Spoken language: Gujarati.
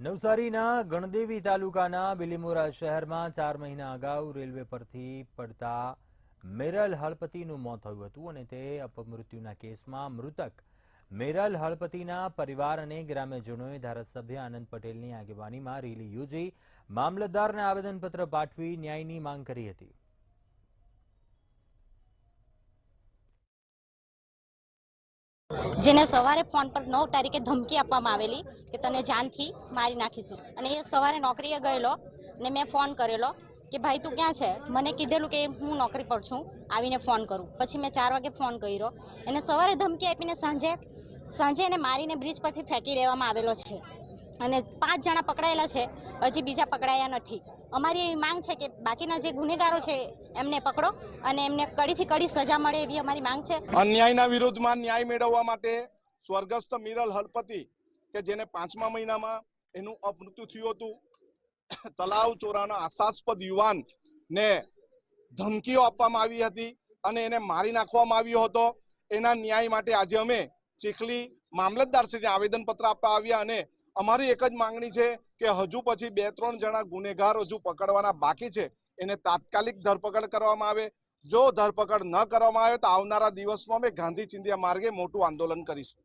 નવસારીના ગણદેવી તાલુકાના બિલીમોરા શહેરમાં ચાર મહિના અગાઉ રેલવે પરથી પડતા મેરલ હળપતિનું મોત થયું હતું અને તે અપમૃત્યુના કેસમાં મૃતક મેરલ હળપતિના પરિવાર અને ગ્રામ્યજનોએ ધારાસભ્ય આનંદ પટેલની આગેવાનીમાં રેલી યોજી મામલતદારને આવેદનપત્ર પાઠવી ન્યાયની માંગ કરી હતી. જેને સવારે ફોન પર નવ તારીખે ધમકી આપવામાં આવેલી કે તને જાનથી મારી નાખીશું. અને એ સવારે નોકરીએ ગયેલો ને મેં ફોન કરેલો કે ભાઈ તું ક્યાં છે? મને કીધેલું કે હું નોકરી પર છું, આવીને ફોન કરું. પછી મેં ચાર વાગે ફોન કર્યો. એને સવારે ધમકી આપીને સાંજે સાંજે એને મારીને બ્રિજ પરથી ફેંકી દેવામાં આવેલો છે. અને પાંચ જણા પકડાયેલા છે, હજી બીજા પકડાયા નથી. અમારી એવી માંગ છે કે બાકીના જે ગુનેગારો છે, એમને પકડો અને એમને કડીથી કડી સજા મળે એવી અમારી માંગ છે. અન્યાયના વિરોધમાં ન્યાય મેળવવા માટે સ્વર્ગસ્થ મિરલ હળપતિ કે જેને પાંચમા મહિનામાં એનું અપમૃત્યુ થયું હતું, તલાવ ચોરાના આશાસ્પદ યુવાન ને ધમકીઓ આપવામાં આવી હતી અને એને મારી નાખવામાં આવ્યો હતો. એના ન્યાય માટે આજે અમે ચીખલી મામલતદારશ્રીને આવેદનપત્ર આપવા આવ્યા અને અમારી એક જ માંગણી છે કે હજુ પછી બે ત્રણ જણા ગુનેગાર હજુ પકડવાના બાકી છે, એને તાત્કાલિક ધરપકડ કરવામાં આવે. જો ધરપકડ ન કરવામાં આવે તો આવનારા દિવસમાં અમે ગાંધી ચિંધ્યા માર્ગે મોટું આંદોલન કરીશું.